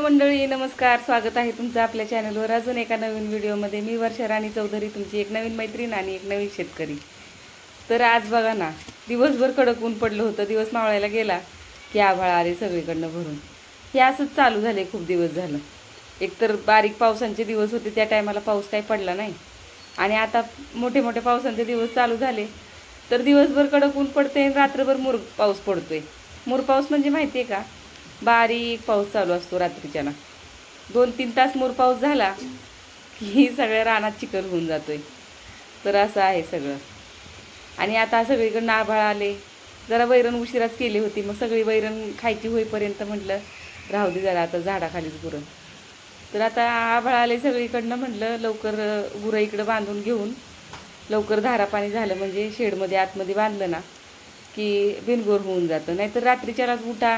Hello मंडळी नमस्कार. स्वागत आहे तुमचं आपल्या चॅनलवर. अजून एका नवीन व्हिडिओमध्ये मी वर्षा राणी चौधरी तुमची एक नवीन मैत्रीण आणि एक नवीन शेतकरी. तर आज बघा ना दिवसभर कडक ऊन पडलं होतं. दिवस मावळायला गेला की आभाळ आले सगळीकडनं भरून. हे असंच चालू झालं खूप दिवस झालं. एकतर बारीक पावसांचे दिवस होते त्या टायमाला पाऊस काही पडला नाही. आणि आता मोठे मोठे पावसांचे दिवस चालू झाले. तर दिवसभर कडक ऊन पडते आणि रात्रभर मुर पाऊस पडतोय. मुर पाऊस म्हणजे माहिती आहे का? बारीक पाऊस चालू असतो रात्रीच्याला दोन तीन तास मोर पाऊस झाला की सगळ्या रानात चिखल होऊन जातो आहे तर असं आहे सगळं. आणि आता सगळीकडनं नाभाळ आले. जरा वैरण उशिराच केली होती. मग सगळी वैरण खायची होईपर्यंत म्हटलं राहू दे जरा आता झाडाखालीच गुरं तर आता आभाळ आले सगळीकडनं म्हटलं लवकर गुरं इकडं बांधून घेऊन लवकर धारापाणी झालं. म्हणजे शेडमध्ये आतमध्ये बांधलं ना की बिनगोर होऊन जातं. नाहीतर रात्रीच्यालाच उठा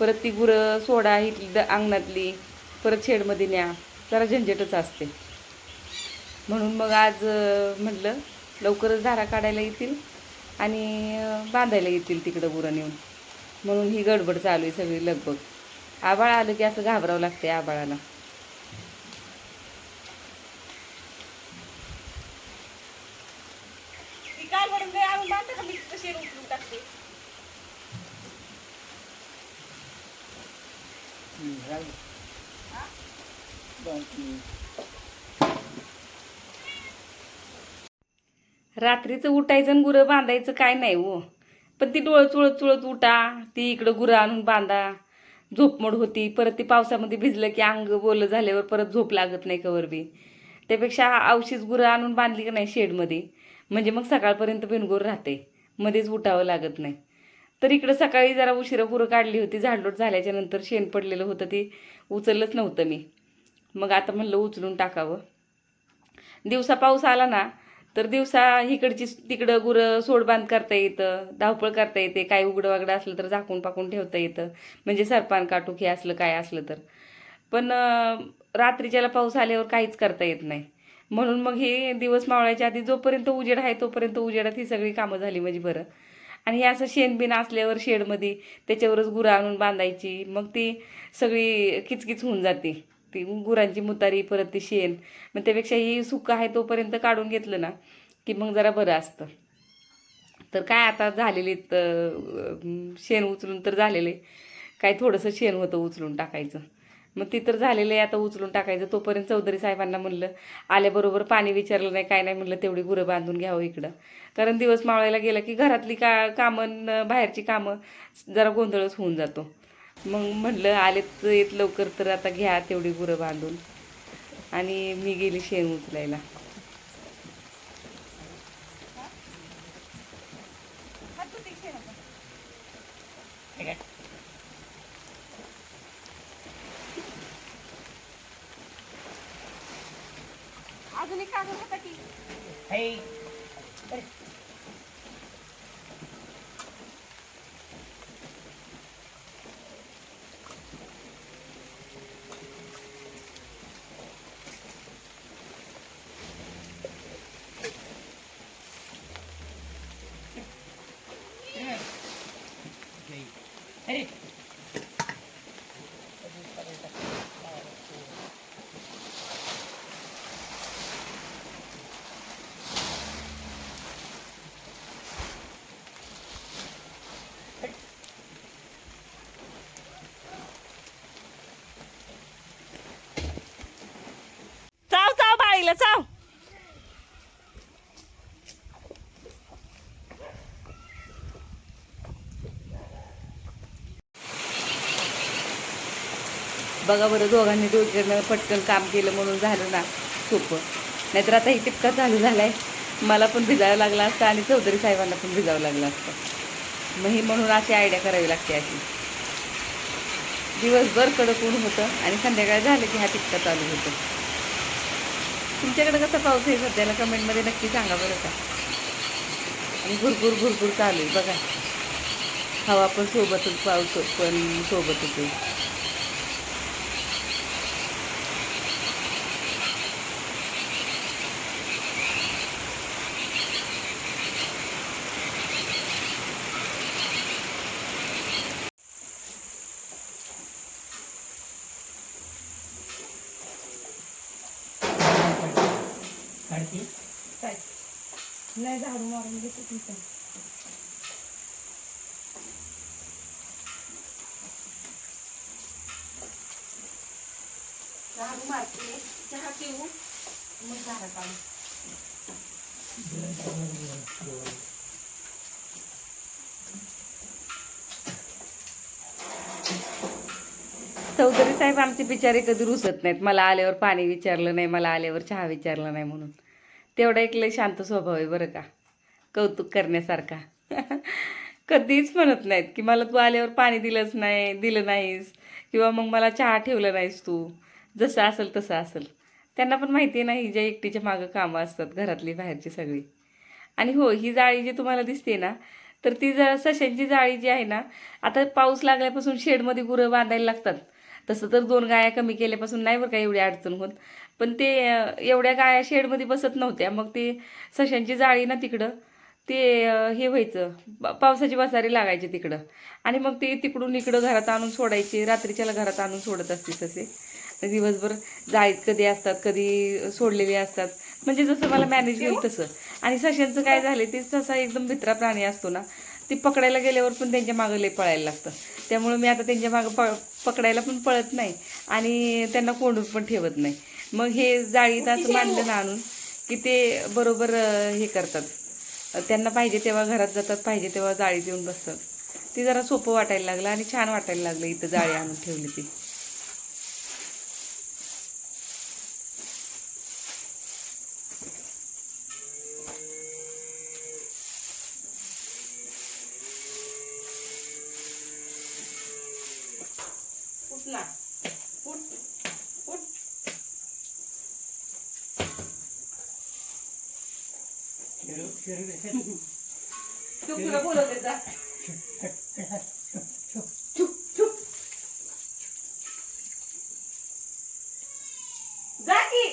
परत ती गुरं सोडा इथली द अंगणातली परत शेडमध्ये न्या. जरा झंझटच असते. म्हणून मग आज म्हटलं लवकरच धारा काढायला येतील आणि बांधायला येतील तिकडं गुरं नेऊन. म्हणून ही गडबड चालू आहे सगळी लगबग. आबाळ आलं की असं घाबरावं लागते आबाळाला काल म्हणून काही आणून बांधता का मी कशी उचलून टाकते रात्रीचं उठायचं आणि गुरं बांधायचं काय नाही हो. पण ती डोळं चुळत चुळत उठा ती इकडं गुरं आणून बांधा. झोपमोड होती परत ती पावसामध्ये भिजलं की अंग बोलं झाल्यावर परत झोप लागत नाही कवर बी. त्यापेक्षा औषध गुरं आणून बांधली की नाही शेडमध्ये? म्हणजे मग सकाळपर्यंत बिनगोर राहते. मध्येच उठावं लागत नाही. तर इकडं सकाळी जरा उशिरा गुरं काढली होती झाडलोट झाल्याच्यानंतर शेण पडलेलं होतं ते उचललंच नव्हतं मी. मग आता म्हणलं उचलून टाकावं. दिवसा पाऊस आला ना तर दिवसा इकडची तिकडं गुरं सोडबांध करता येतं धावपळ करता येते काय उघडं वागडं असलं तर झाकून पाकून ठेवता येतं म्हणजे सरपान काटूक हे असलं काय असलं तर. पण रात्रीच्याला पाऊस आल्यावर काहीच करता येत नाही. म्हणून मग हे दिवस मावळायच्या आधी जोपर्यंत उजेड आहे तोपर्यंत उजेडात ही सगळी कामं झाली म्हणजे बरं आणि हे असं शेणबिन असल्यावर शेडमध्ये त्याच्यावरच गुरं आणून बांधायची. मग ती सगळी किचकिच होऊन जाते. ती गुरांची मुतारी परत ती शेण. मग त्यापेक्षा ही सुकं आहे तोपर्यंत काढून घेतलं ना की मग जरा बरं असतं. तर काय आता झालेले शेण उचलून तर झालेले. काय थोडंसं शेण होतं उचलून टाकायचं. मग ती तर झालेलं आहे आता उचलून टाकायचं. तोपर्यंत चौधरी साहेबांना म्हणलं आल्याबरोबर पाणी विचारलं नाही काय नाही म्हणलं तेवढी गुरं बांधून घ्यावं इकडं. कारण दिवस मावळायला गेला की घरातली का कामं न बाहेरची कामं जरा गोंधळच होऊन जातो. मग म्हणलं आलेत येत लवकर तर आता घ्या तेवढी गुरं बांधून. आणि मी गेली शेण उचलायला. Okay धुते की शेणाचा? अजून एक कागद होता की चाव चाव बाळीला चाव. बघा बरं दोघांनी दोघीकडनं पटकन काम केलं म्हणून झालं ना सोपं. नाहीतर आता ही टिपका चालू झाला आहे मला पण भिजावं लागलं असतं आणि चौधरी साहेबांना पण भिजावं लागलं असतं. मग ही म्हणून अशी आयडिया करावी लागते अशी. दिवसभर कडक ऊन होतं आणि संध्याकाळी झालं की हा टिपका चालू होतो. तुमच्याकडे कसा पाऊस आहे सध्याला? कमेंटमध्ये नक्की सांगा बरं का. आणि भरपूर भरपूर चालू आहे बघा. हवा पण सोबतच पाऊस पण सोबतच आहे. नाही झाडू मारून घेते तिथं झाडू मारते. चहा पिऊ. मग झाडा काढू. चौधरी साहेब आमचे बिचारे कधी रुसत नाहीत. मला आल्यावर पाणी विचारलं नाही मला आल्यावर चहा विचारलं नाही म्हणून. तेवढा एक लय शांत स्वभाव आहे बरं का. कौतुक करण्यासारखा. कधीच म्हणत नाहीत की मला तू आल्यावर पाणी दिलंच नाही दिलं नाहीस किंवा मग मला चहा ठेवलं नाहीस तू. जसं असेल तसं असेल. त्यांना पण माहिती आहे ना ही ज्या एकटीच्या मागं कामं असतात घरातली बाहेरची सगळी. आणि हो ही जाळी जी तुम्हाला दिसते ना तर ती जरा सशांची जाळी जी आहे ना आता पाऊस लागल्यापासून शेडमध्ये गुरं बांधायला लागतात. तसं तर दोन गाया कमी केल्यापासून नाही बरं का एवढी अडचण होत. पण ते एवढ्या गाया शेडमध्ये बसत नव्हत्या. मग ते सशांची जाळी ना तिकडं ते हे व्हायचं. पावसाची बसारी लागायची तिकडं. आणि मग ते तिकडून इकडं घरात आणून सोडायचे. रात्रीच्याला घरात आणून सोडत असते तसे दिवसभर जाळीत कधी असतात कधी सोडलेले असतात. म्हणजे जसं मला मॅनेज होईल तसं. आणि सशांचं काय झालं ते ससा एकदम भित्रा प्राणी असतो ना ती पकडायला गेल्यावर पण त्यांच्या मागं लय पळायला लागतं. त्यामुळे मी आता त्यांच्या मागं प पकडायला पण पळत नाही. आणि त्यांना कोंडून पण ठेवत नाही. मग हे जाळीत असं मांडलं ना आणून की ते बरोबर हे करतात. त्यांना पाहिजे तेव्हा घरात जातात पाहिजे तेव्हा जाळीत येऊन बसतात. ती जरा सोपं वाटायला लागलं आणि छान वाटायला लागलं इथं जाळी आणून ठेवली ती. तू तुला बोलवते जा जा की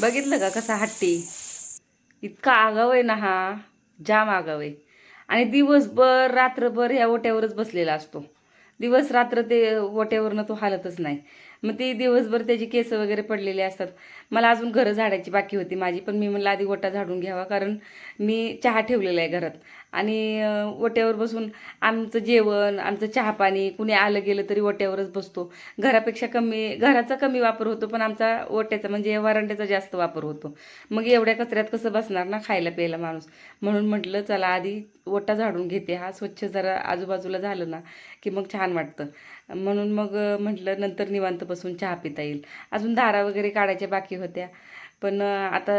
बघितलं का कसा हट्टी? इतका आगाव आहे ना हा जाम आगाव आहे. आणि दिवसभर रात्रभर ह्या ओट्यावरच बसलेला असतो. दिवस रात्र ते वट्यावरनं तो हालतच नाही. मग ते दिवसभर त्याची केस वगैरे पडलेले असतात. मला अजून घरं झाडायची बाकी होती माझी पण मी म्हणलं आधी ओटा झाडून घ्यावा कारण मी चहा ठेवलेला आहे घरात. आणि ओट्यावर बसून आमचं जेवण आमचं चहा पाणी कुणी आलं गेलं तरी ओट्यावरच बसतो. घरापेक्षा कमी घराचा कमी वापर होतो पण आमचा ओट्याचा म्हणजे वरांड्याचा जास्त वापर होतो. मग एवढ्या कचऱ्यात कसं बसणार ना खायला प्यायला माणूस? म्हणून म्हटलं चला आधी ओटा झाडून घेते हा स्वच्छ जरा आजूबाजूला झालं ना की मग छान वाटतं. म्हणून मग म्हटलं नंतर निवांत बसून चहा पिता येईल. अजून धारा वगैरे काढायच्या बाकी होत्या. पण आता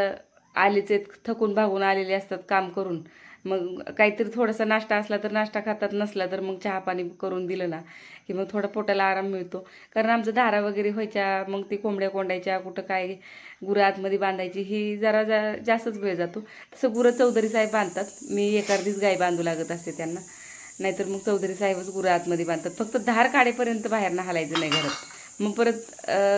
आलेच आहेत थकून भागून आलेले असतात काम करून. मग काहीतरी थोडासा नाश्ता असला तर नाश्ता खातात नसला तर मग चहा पाणी करून दिलं ना की मग थोडा पोटाला आराम मिळतो. कारण आमचं धारा वगैरे व्हायच्या मग ती कोंबड्या कोंडायच्या कुठं काय गुरं आतमध्ये बांधायची ही जरा जा जास्तच वेळ जातो. तसं गुरं चौधरी साहेब बांधतात. मी एखादीच गाय बांधू लागत असते त्यांना. नाहीतर मग चौधरी साहेबच गुरं आतमध्ये बांधतात. फक्त धार काढेपर्यंत बाहेर ना हालायचं नाही घरात. मग परत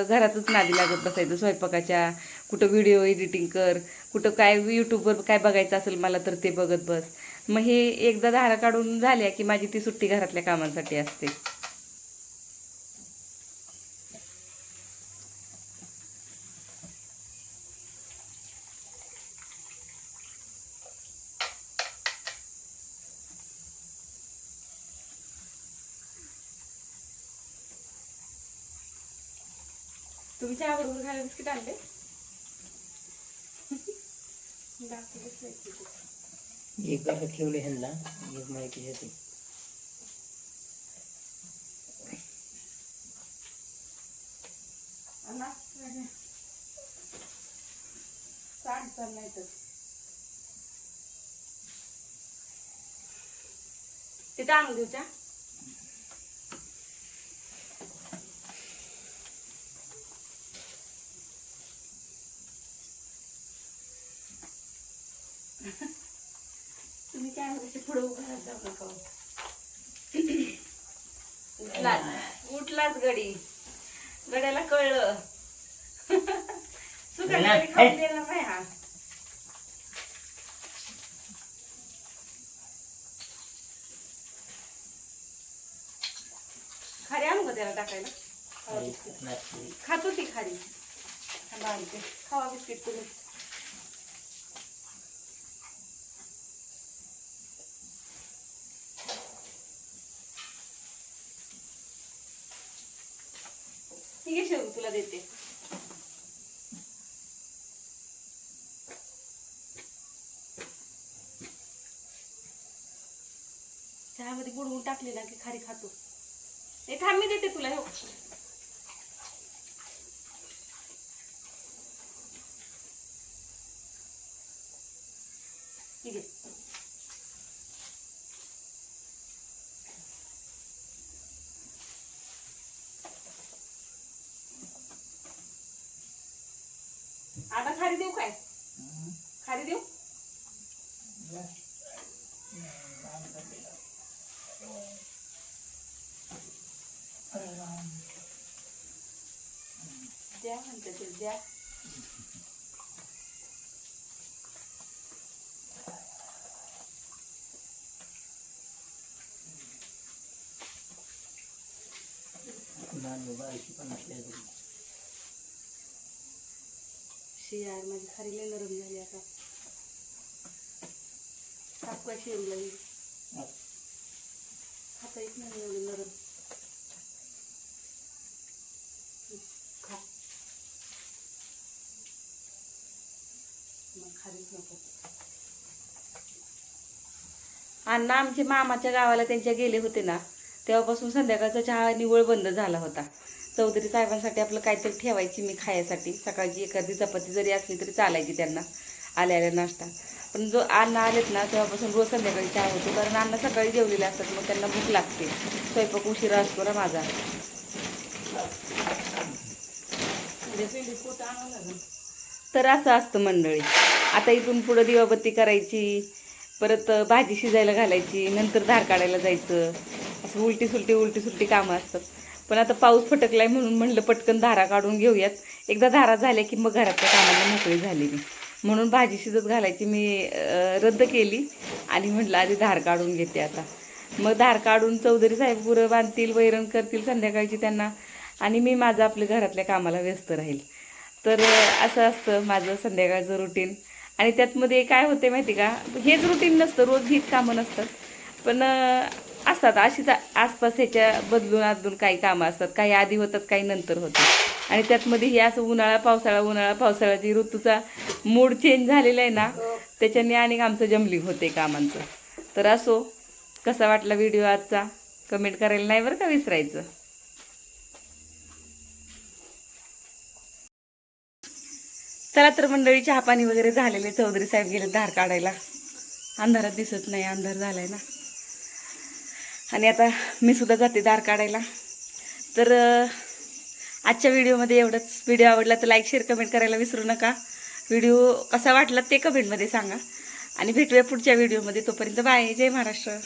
घरातच नादी लागत बसायचं. स्वयंपाकाच्या कुठं व्हिडिओ एडिटिंग कर कुठं काय यूट्यूबवर काय बघायचं असेल मला तर ते बघत बस. मग हे एकदा धारा काढून झाल्या की माझी ती सुट्टी घरातल्या कामांसाठी असते. बरोबर खायला बिस्किट आणले. एक गाडं ठेवले ह्यांना एक माहिती घेते आणा, चल नाही तर. तिथं आणून देऊ तुम्ही काय म्हणजे पुढे उभा जाऊ उठलाच उठलाच गडी. गड्याला कळलं. सुकायला खाऊन हा. खारी आणू का त्याला टाकायला? खातो ती खारी. बारीक खावा बिस्किट तुम्ही. ठीक आहे तुला देते. चहामध्ये बुडवून टाकली ना की खारी खातो. हे थांब मी देते तुला हो. ठीक आहे आता खारी देऊ काय खारी देऊ द्या म्हणते ते द्या नानू बाईची पण असल्या घरी. शी यार माझी खारी लय नरम झाली आता काय शेरू लागली खाता येत नाही एवढी नरम नको. अण्णा आमचे मामाच्या गावाला त्यांच्या गेले होते ना तेव्हापासून संध्याकाळचा चहा निवळ बंद झाला होता. चौधरी साहेबांसाठी आपलं काहीतरी ठेवायची मी खायसाठी. सकाळची एखादी चपाती जरी असली तरी चालायची त्यांना. आल्या आल्या नाश्ता. पण जो अण्णा आलेत ना तेव्हापासून रोज संध्याकाळी चहा होतो. कारण अण्णा सकाळी जेवलेले असतात मग त्यांना भूक लागते. स्वयंपाक उशिरा असतो ना माझा. तर असं असतं मंडळी. आता इथून पुढं दिवाबत्ती करायची परत भाजी शिजायला घालायची नंतर धार काढायला जायचं. असं उलटी सुलटी उलटी सुलटी कामं असतात. पण आता पाऊस फटकलाय म्हणून म्हणलं पटकन धारा काढून घेऊयात. एकदा धारा झाल्या की मग घरातल्या कामाला मोकळी झाली मी. म्हणून भाजी शिजत घालायची मी रद्द केली आणि म्हटलं आधी धार काढून घेते आता. मग धार काढून चौधरी साहेब गुरं बांधतील वैरण करतील संध्याकाळची त्यांना आणि मी माझं आपल्या घरातल्या कामाला व्यस्त राहील. तर असं असतं माझं संध्याकाळचं रुटीन आणि त्यातमध्ये काय होते माहिती का? हेच रुटीन नसतं रोज हीच कामं नसतात. पण असतात. अशीच आसपास ह्याच्या बदलून अदलून काही कामं असतात. काही आधी होतात काही नंतर होतात. आणि त्यातमध्ये हे असं उन्हाळा पावसाळा उन्हाळा पावसाळ्याची ऋतूचा मूड चेंज झालेला आहे ना त्याच्याने आणि आमचं जमलिंग होते कामांचं. तर असो कसा वाटला व्हिडिओ आजचा? कमेंट करायला नाही बरं का विसरायचं? चला तर मंडळी चहा पाणी वगैरे झालेले. चौधरी साहेब गेले धार काढायला. अंधारात दिसत नाही अंधार झालाय ना. आणि आता मी सुद्धा जाते धार काढायला. तर आजच्या व्हिडिओमध्ये एवढंच. व्हिडिओ आवडला तर लाईक शेअर कमेंट करायला विसरू नका. व्हिडिओ कसा वाटला ते कमेंटमध्ये सांगा. आणि भेटूया पुढच्या व्हिडिओमध्ये. तोपर्यंत बाय जय महाराष्ट्र.